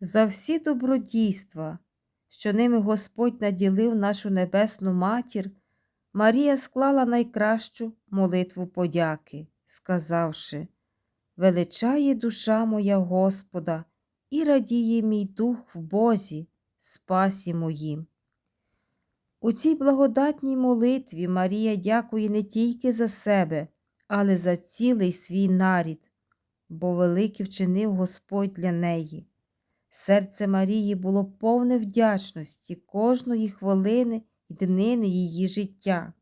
за всі добродійства, що ними Господь наділив нашу небесну матір, Марія склала найкращу молитву подяки, сказавши Величає душа моя Господа, і радіє мій дух в Бозі, спасі моїм. У цій благодатній молитві Марія дякує не тільки за себе, але за цілий свій нарід, бо великий вчинив Господь для неї. Серце Марії було повне вдячності кожної хвилини і днини її життя,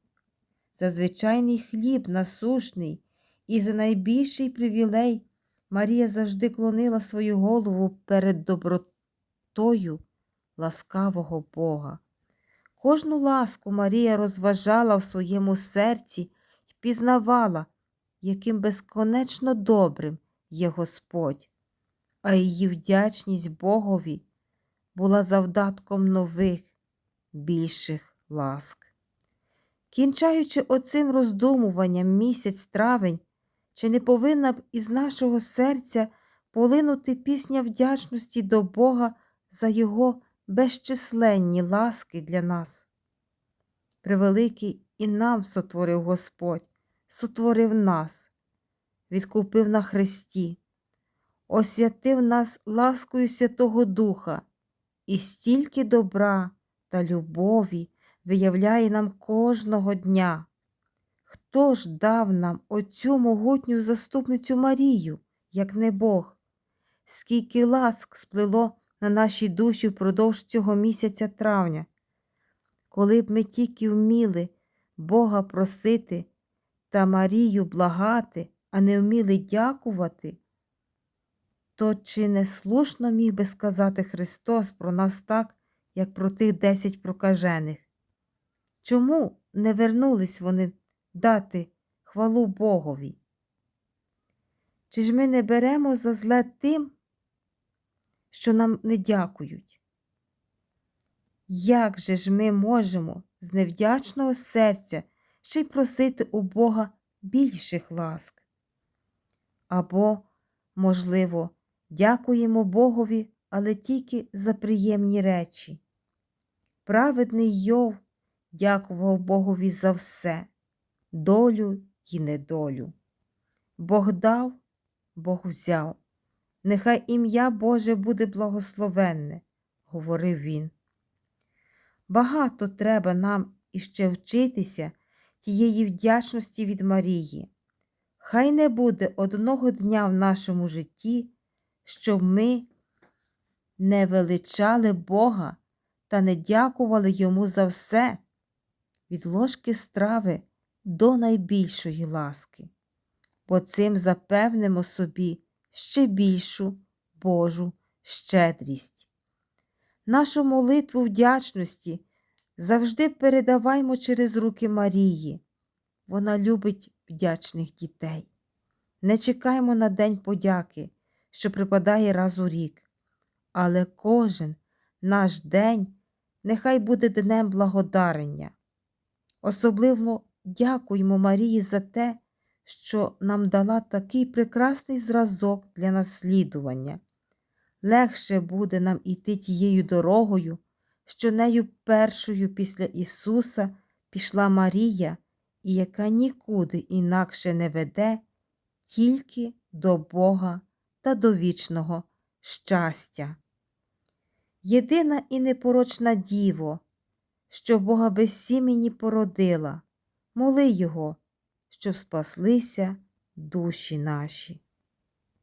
за звичайний хліб насушний і за найбільший привілей Марія завжди клонила свою голову перед добротою ласкавого Бога. Кожну ласку Марія розважала в своєму серці і пізнавала, яким безконечно добрим є Господь, а її вдячність Богові була завдатком нових, більших ласк. Кінчаючи оцим роздумуванням місяць травень, чи не повинна б із нашого серця полинути пісня вдячності до Бога за Його безчисленні ласки для нас? Превеликий і нам сотворив Господь, сотворив нас, відкупив на Христі, освятив нас ласкою Святого Духа і стільки добра та любові виявляє нам кожного дня. Хто ж дав нам оцю могутню заступницю Марію, як не Бог? Скільки ласк сплело на наші душі впродовж цього місяця травня, коли б ми тільки вміли Бога просити та Марію благати, а не вміли дякувати, то чи не слушно міг би сказати Христос про нас так, як про тих десять прокажених? Чому не вернулись вони дати хвалу Богові? Чи ж ми не беремо за зле тим, що нам не дякують? Як же ж ми можемо з невдячного серця ще й просити у Бога більших ласк? Або, можливо, дякуємо Богові, але тільки за приємні речі. Праведний Йов дякував Богові за все, долю і недолю. Бог дав, Бог взяв. Нехай ім'я Боже буде благословенне, говорив він. Багато треба нам іще вчитися тієї вдячності від Марії. Хай не буде одного дня в нашому житті, щоб ми не величали Бога та не дякували Йому за все, від ложки страви до найбільшої ласки, бо цим запевнимо собі ще більшу Божу щедрість. Нашу молитву вдячності завжди передаваймо через руки Марії. Вона любить вдячних дітей. Не чекаймо на День подяки, що припадає раз у рік, але кожен наш день нехай буде днем благодарення. Особливо дякуємо Марії за те, що нам дала такий прекрасний зразок для наслідування. Легше буде нам іти тією дорогою, що нею першою після Ісуса пішла Марія, і яка нікуди інакше не веде, тільки до Бога та до вічного щастя. Єдина і непорочна діво, що Бога без сімені породила, моли Його, щоб спаслися душі наші.